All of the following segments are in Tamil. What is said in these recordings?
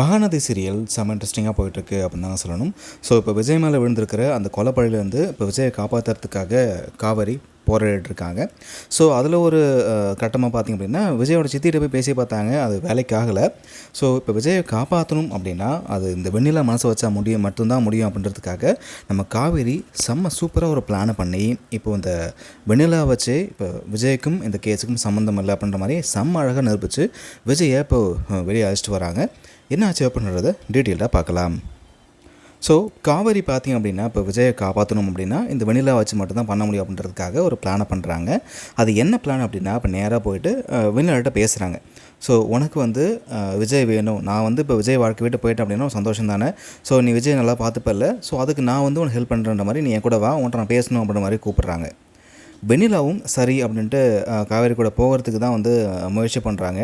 மகாநதி சீரியல் செம்ம இன்ட்ரெஸ்டிங்காக போயிட்டுருக்கு அப்படின்னு தான் சொல்லணும். ஸோ இப்போ விஜய் மேலே விழுந்திருக்கிற அந்த கொலைப்பழியிலேருந்து இப்போ விஜயை காப்பாற்றுறதுக்காக காவேரி போராடிட்டுருக்காங்க. ஸோ அதில் ஒரு கட்டமாக பார்த்திங்க அப்படின்னா விஜயோட சித்திகிட்ட போய் பேசி பார்த்தாங்க அது வேலைக்கு ஆகலை ஸோ இப்போ விஜயை காப்பாற்றணும் அப்படின்னா அது இந்த வெண்ணிலா மனசை வச்சா முடியும் மட்டும்தான் முடியும் அப்படின்றதுக்காக நம்ம காவேரி செம்ம சூப்பராக ஒரு பிளானை பண்ணி இப்போ இந்த வெண்ணிலா வச்சு இப்போ விஜய்க்கும் இந்த கேஸுக்கும் சம்மந்தம் இல்லை அப்படின்ற மாதிரி செம்ம அழகாக நிரூபித்து விஜயை இப்போ வெளியே அழைச்சிட்டு வராங்க. என்ன ஆச்சு அப்படின்றத டீட்டெயில்டாக பார்க்கலாம். ஸோ காவேரி பார்த்திங்க அப்படின்னா இப்போ விஜயை காப்பாற்றணும் அப்படின்னா இந்த வெண்ணிலா வச்சு மட்டும்தான் பண்ண முடியும் அப்படின்றதுக்காக ஒரு பிளானை பண்ணுறாங்க அது என்ன பிளான் அப்படின்னா இப்போ நேராக போயிட்டு வெனிலாட்ட பேசுகிறாங்க ஸோ உனக்கு வந்து விஜய் வேணும். நான் வந்து இப்போ விஜய் வாழ்க்கை விட்டு போயிட்டேன் அப்படின்னா சந்தோஷம் தானே? ஸோ நீ விஜய் நல்லா பார்த்துப்பல ஸோ அதுக்கு நான் வந்து உனக்கு ஹெல்ப் பண்ணுறன்ற மாதிரி நீ என் கூட வா உன்ட்ட நான் பேசணும் அப்படின்ற மாதிரி கூப்பிட்றாங்க. வெண்ணிலாவும் சரி அப்படின்ட்டு காவேரி கூட போகிறதுக்கு தான் வந்து முயற்சி பண்ணுறாங்க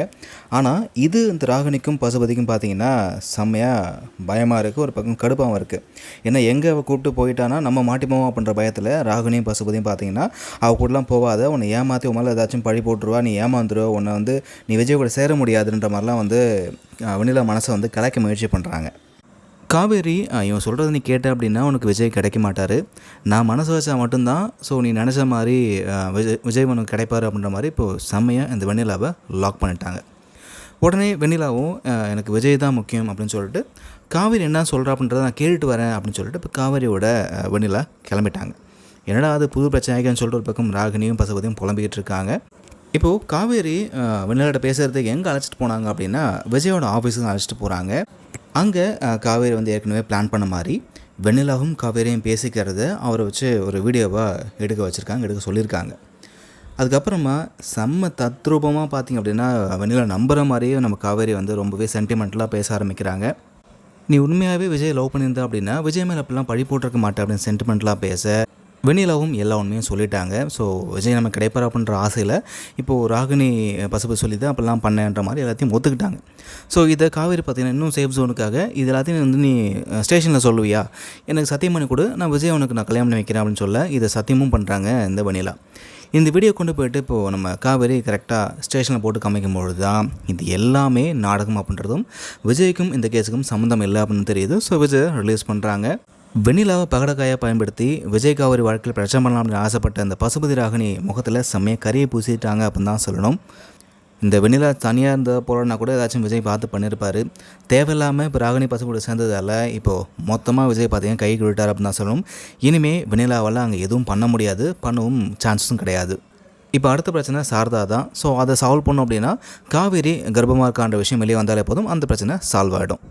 ஆனால் இது இந்த ராகினிக்கும் பசுபதிக்கும் பார்த்தீங்கன்னா செம்மையாக பயமாக இருக்குது ஒரு பக்கம் கடுப்பாகவும் இருக்குது ஏன்னா எங்கே அவள் கூப்பிட்டு போயிட்டானா நம்ம மாட்டிப்போம் அப்படின்ற பயத்தில் ராகினியும் பசுபதியும் பார்த்தீங்கன்னா அவள் கூடலாம் போகாத உன்னை ஏமாற்றி உன் மேலே ஏதாச்சும் பழி போட்டுருவா நீ ஏமாந்துருவ உன்னை வந்து நீ விஜய் கூட சேர முடியாதுன்ற மாதிரிலாம் வந்து வெண்ணிலா மனசை வந்து கலைக்க முயற்சி பண்ணுறாங்க காவேரி இவன் சொல்கிறத நீ கேட்ட அப்படின்னா உனக்கு விஜய் கிடைக்க மாட்டார். நான் மனசு வச்சா மட்டும்தான் ஸோ நீ நினச்ச மாதிரி விஜய் விஜய் உனக்கு கிடைப்பார் அப்படின்ற மாதிரி இப்போது செம்மையாக இந்த வெண்ணிலாவை லாக் பண்ணிட்டாங்க. உடனே வெண்ணிலாவும் எனக்கு விஜய் தான் முக்கியம் அப்படின்னு சொல்லிட்டு காவேரி என்ன சொல்கிறா அப்படின்றத நான் கேட்டுட்டு வரேன் அப்படின்னு சொல்லிட்டு இப்போ காவேரியோட வெண்ணிலா கிளம்பிட்டாங்க. என்னடா அது புது பிரச்சனைக்குன்னு சொல்லிட்டு ஒரு பக்கம் ராகினியும் பசுபதியும் புலம்பிக்கிட்டு இருக்காங்க. இப்போது காவேரி வெண்ணிலாட்ட பேசுகிறதுக்கு எங்கே அழைச்சிட்டு போனாங்க அப்படின்னா விஜயோட ஆஃபீஸுக்கு அழைச்சிட்டு போகிறாங்க அங்கே காவேரி வந்து ஏற்கனவே பிளான் பண்ண மாதிரி வெண்ணிலாவும் காவேரியும் பேசிக்கிறத அவரை வச்சு ஒரு வீடியோவாக எடுக்க வச்சுருக்காங்க எடுக்க சொல்லியிருக்காங்க. அதுக்கப்புறமா செம்ம தத்ரூபமாக பார்த்திங்க அப்படின்னா வெண்ணிலா நம்புகிற மாதிரியே நம்ம காவேரி வந்து ரொம்பவே சென்டிமெண்டலாக பேச ஆரம்பிக்கிறாங்க. நீ உண்மையாகவே விஜய் லவ் பண்ணியிருந்தா அப்படின்னா விஜய் மேலே அப்படிலாம் பழி போட்டிருக்க மாட்டேன் அப்படின்னு சென்டிமெண்ட்லாம் பேச வெண்ணிலாவும் எல்லா உண்மையும் சொல்லிட்டாங்க. ஸோ விஜய் நம்ம கிடைப்பார் அப்படின்ற ஆசையில் இப்போது ராகினி பசுபு சொல்லி தான் அப்படிலாம் பண்ணேன்ற மாதிரி எல்லாத்தையும் ஒத்துக்கிட்டாங்க. ஸோ இதை காவேரி பார்த்தீங்கன்னா இன்னும் சேஃப் ஜோனுக்காக இது எல்லாத்தையும் வந்து நீ ஸ்டேஷனில் சொல்லுவியா? எனக்கு சத்தியம் பண்ணி கொடு நான் விஜய் உனக்கு நான் கல்யாணம் பண்ணி வைக்கிறேன் அப்படின்னு சொல்ல இதை சத்தியமும் பண்ணுறாங்க இந்த வெண்ணிலா. இந்த வீடியோ கொண்டு போயிட்டு இப்போது நம்ம காவேரி கரெக்டாக ஸ்டேஷனில் போட்டு காமிக்கும் பொழுது தான் இது எல்லாமே நாடகம் அப்படின்றதும் விஜய்க்கும் இந்த கேஸுக்கும் சம்மந்தம் இல்லை அப்படின்னு தெரியுது. ஸோ விஜய் ரிலீஸ் பண்ணுறாங்க வெண்ணிலாவை பகடக்காயாக பயன்படுத்தி விஜய் காவிரி வாழ்க்கையில் பிரச்சனை பண்ணலாம் அப்படின்னு ஆசைப்பட்ட அந்த பசுபதி ராகினி முகத்தில் செம்மையாக கறியை பூசிட்டாங்க அப்படின்னு தான் சொல்லணும். இந்த வெண்ணிலா தனியாக இருந்த போலன்னா கூட ஏதாச்சும் விஜய் பார்த்து பண்ணியிருப்பார் தேவையில்லாமல் இப்போ ராகினி பசுபதி சேர்ந்ததால் இப்போது மொத்தமாக விஜய் பார்த்தீங்கன்னா கை விட்டார் அப்படின்னு தான் சொல்லணும். இனிமேல் வெண்ணிலாவால் அங்கே எதுவும் பண்ண முடியாது. பண்ணவும் சான்ஸும் கிடையாது. இப்போ அடுத்த பிரச்சனை சாரதா தான். ஸோ அதை சால்வ் பண்ணோம் அப்படின்னா காவேரி கர்ப்பமாக இருக்கான்ற விஷயம் வெளியே வந்தாலே போதும். அந்த பிரச்சனை சால்வ் ஆகிடும்